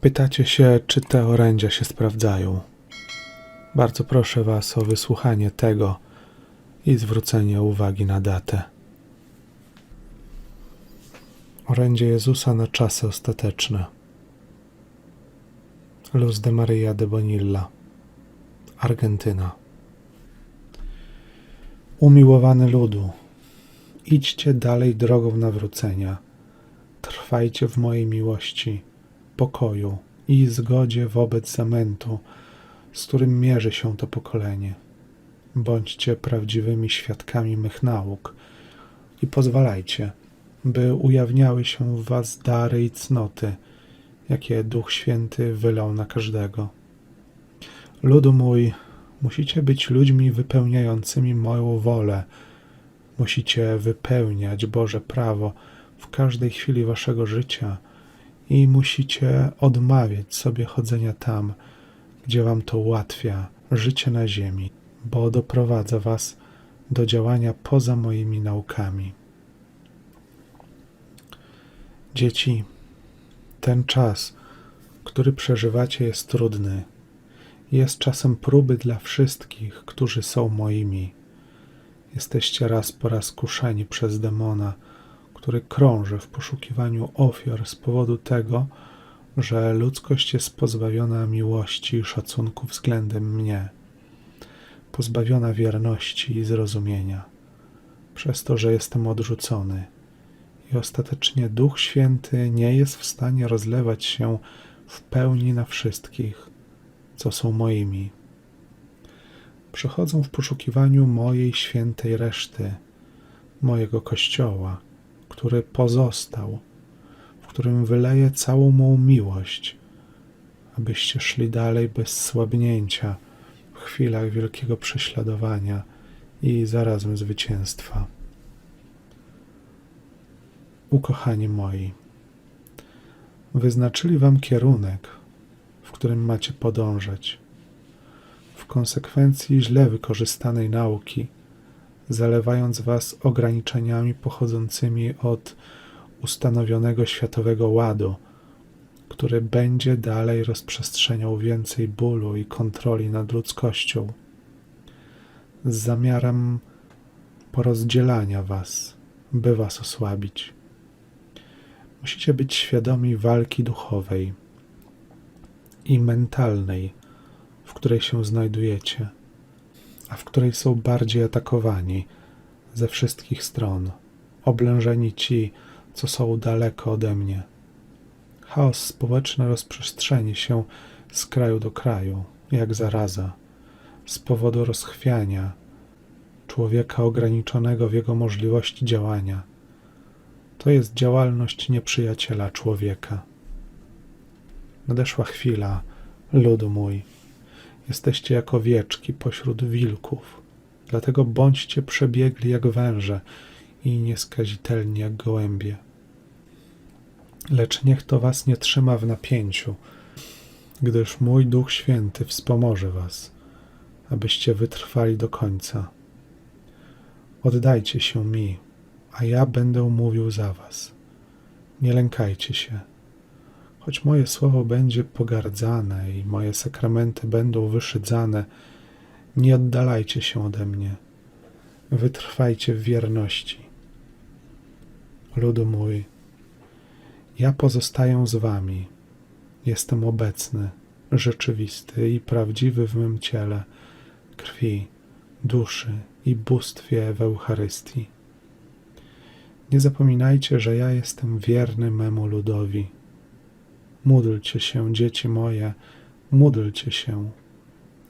Pytacie się, czy te orędzia się sprawdzają. Bardzo proszę Was o wysłuchanie tego i zwrócenie uwagi na datę. Orędzie Jezusa na czasy ostateczne. Luz de Maria de Bonilla, Argentyna. Umiłowany ludu, idźcie dalej drogą nawrócenia. Trwajcie w mojej miłości, pokoju i zgodzie wobec zamętu, z którym mierzy się to pokolenie. Bądźcie prawdziwymi świadkami mych nauk i pozwalajcie, by ujawniały się w Was dary i cnoty, jakie Duch Święty wylał na każdego. Ludu mój, musicie być ludźmi wypełniającymi moją wolę. Musicie wypełniać Boże prawo w każdej chwili waszego życia i musicie odmawiać sobie chodzenia tam, gdzie wam to ułatwia życie na ziemi, bo doprowadza was do działania poza moimi naukami. Dzieci, ten czas, który przeżywacie, jest trudny. Jest czasem próby dla wszystkich, którzy są moimi. Jesteście raz po raz kuszeni przez demona, który krąży w poszukiwaniu ofiar z powodu tego, że ludzkość jest pozbawiona miłości i szacunku względem mnie, pozbawiona wierności i zrozumienia, przez to, że jestem odrzucony. I ostatecznie Duch Święty nie jest w stanie rozlewać się w pełni na wszystkich, co są moimi. Przychodzą w poszukiwaniu mojej świętej reszty, mojego Kościoła, który pozostał, w którym wyleję całą mą miłość, abyście szli dalej bez słabnięcia w chwilach wielkiego prześladowania i zarazem zwycięstwa. Ukochani moi, wyznaczyli wam kierunek, w którym macie podążać. W konsekwencji źle wykorzystanej nauki, zalewając was ograniczeniami pochodzącymi od ustanowionego światowego ładu, który będzie dalej rozprzestrzeniał więcej bólu i kontroli nad ludzkością, z zamiarem porozdzielania was, by was osłabić. Musicie być świadomi walki duchowej i mentalnej, w której się znajdujecie, a w której są bardziej atakowani ze wszystkich stron, oblężeni ci, co są daleko ode mnie. Chaos społeczny rozprzestrzeni się z kraju do kraju, jak zaraza, z powodu rozchwiania człowieka ograniczonego w jego możliwości działania. To jest działalność nieprzyjaciela człowieka. Nadeszła chwila, ludu mój. Jesteście jak owieczki pośród wilków, dlatego bądźcie przebiegli jak węże i nieskazitelni jak gołębie. Lecz niech to was nie trzyma w napięciu, gdyż mój Duch Święty wspomoże was, abyście wytrwali do końca. Oddajcie się mi, a ja będę mówił za was. Nie lękajcie się. Choć moje słowo będzie pogardzane i moje sakramenty będą wyszydzane, nie oddalajcie się ode mnie. Wytrwajcie w wierności. Ludu mój, ja pozostaję z wami. Jestem obecny, rzeczywisty i prawdziwy w mym ciele, krwi, duszy i bóstwie w Eucharystii. Nie zapominajcie, że ja jestem wierny memu ludowi. Módlcie się, dzieci moje, módlcie się.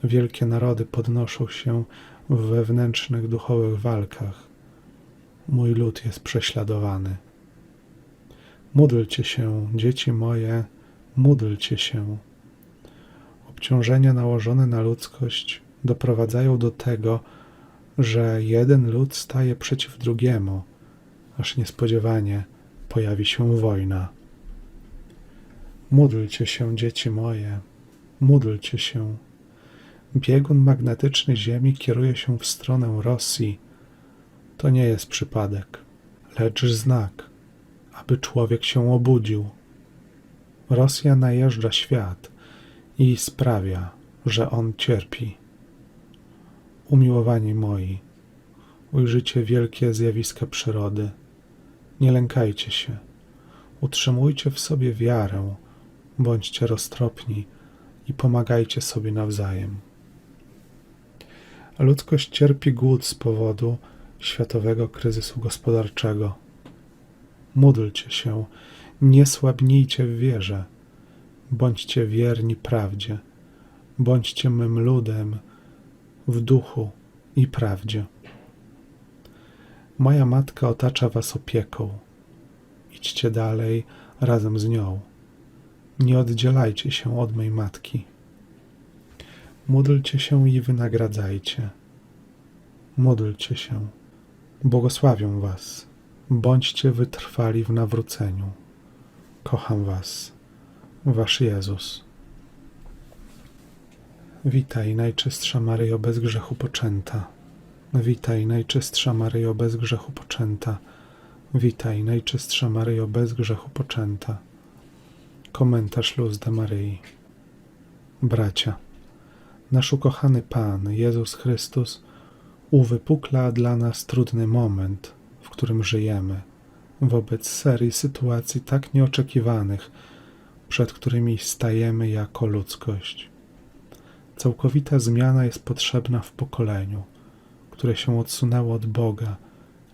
Wielkie narody podnoszą się w wewnętrznych duchowych walkach. Mój lud jest prześladowany. Módlcie się, dzieci moje, módlcie się. Obciążenia nałożone na ludzkość doprowadzają do tego, że jeden lud staje przeciw drugiemu, aż niespodziewanie pojawi się wojna. Módlcie się, dzieci moje, módlcie się. Biegun magnetyczny Ziemi kieruje się w stronę Rosji. To nie jest przypadek, lecz znak, aby człowiek się obudził. Rosja najeżdża świat i sprawia, że on cierpi. Umiłowani moi, ujrzycie wielkie zjawiska przyrody. Nie lękajcie się. Utrzymujcie w sobie wiarę, bądźcie roztropni i pomagajcie sobie nawzajem. Ludzkość cierpi głód z powodu światowego kryzysu gospodarczego. Módlcie się, nie słabnijcie w wierze. Bądźcie wierni prawdzie. Bądźcie mym ludem w duchu i prawdzie. Moja matka otacza was opieką. Idźcie dalej razem z nią. Nie oddzielajcie się od mej matki. Módlcie się i wynagradzajcie. Módlcie się. Błogosławią was. Bądźcie wytrwali w nawróceniu. Kocham was. Wasz Jezus. Witaj, najczystsza Maryjo bez grzechu poczęta. Witaj, najczystsza Maryjo bez grzechu poczęta. Witaj, najczystsza Maryjo bez grzechu poczęta. Komentarz Luz de Maryi. Bracia, nasz ukochany Pan, Jezus Chrystus, uwypukla dla nas trudny moment, w którym żyjemy, wobec serii sytuacji tak nieoczekiwanych, przed którymi stajemy jako ludzkość. Całkowita zmiana jest potrzebna w pokoleniu, które się odsunęło od Boga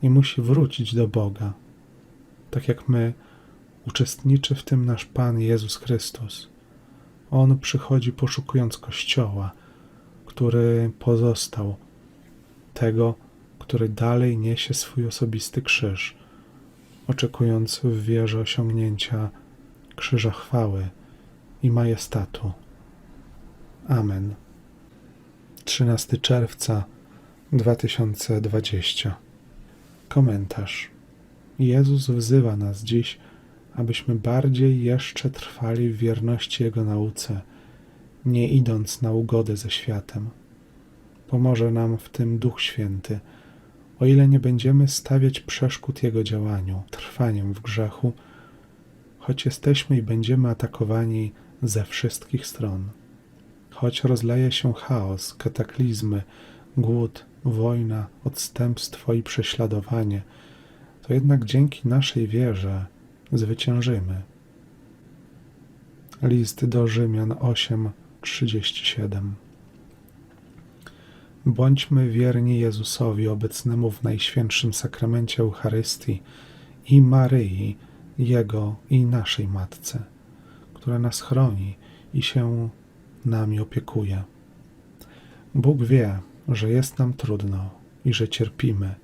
i musi wrócić do Boga. Tak jak my, uczestniczy w tym nasz Pan Jezus Chrystus. On przychodzi poszukując Kościoła, który pozostał, tego, który dalej niesie swój osobisty krzyż, oczekując w wierze osiągnięcia krzyża chwały i majestatu. Amen. 13 czerwca 2020 Komentarz Jezus wzywa nas dziś, abyśmy bardziej jeszcze trwali w wierności Jego nauce, nie idąc na ugodę ze światem. Pomoże nam w tym Duch Święty, o ile nie będziemy stawiać przeszkód Jego działaniu, trwaniem w grzechu, choć jesteśmy i będziemy atakowani ze wszystkich stron. Choć rozleje się chaos, kataklizmy, głód, wojna, odstępstwo i prześladowanie, to jednak dzięki naszej wierze zwyciężymy. List do Rzymian 8:37 Bądźmy wierni Jezusowi obecnemu w Najświętszym Sakramencie Eucharystii i Maryi, Jego i naszej Matce, która nas chroni i się nami opiekuje. Bóg wie, że jest nam trudno i że cierpimy,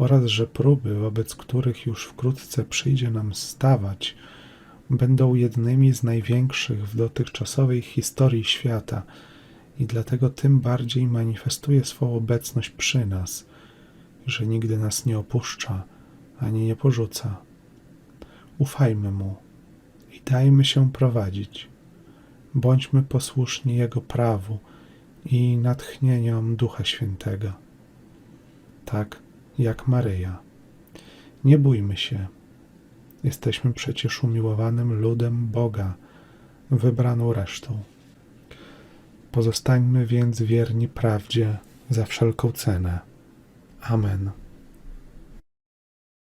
oraz że próby, wobec których już wkrótce przyjdzie nam stawać, będą jednymi z największych w dotychczasowej historii świata i dlatego tym bardziej manifestuje swą obecność przy nas, że nigdy nas nie opuszcza ani nie porzuca. Ufajmy Mu i dajmy się prowadzić. Bądźmy posłuszni Jego prawu i natchnieniom Ducha Świętego. Tak jak Maryja. Nie bójmy się. Jesteśmy przecież umiłowanym ludem Boga, wybraną resztą. Pozostańmy więc wierni prawdzie za wszelką cenę. Amen.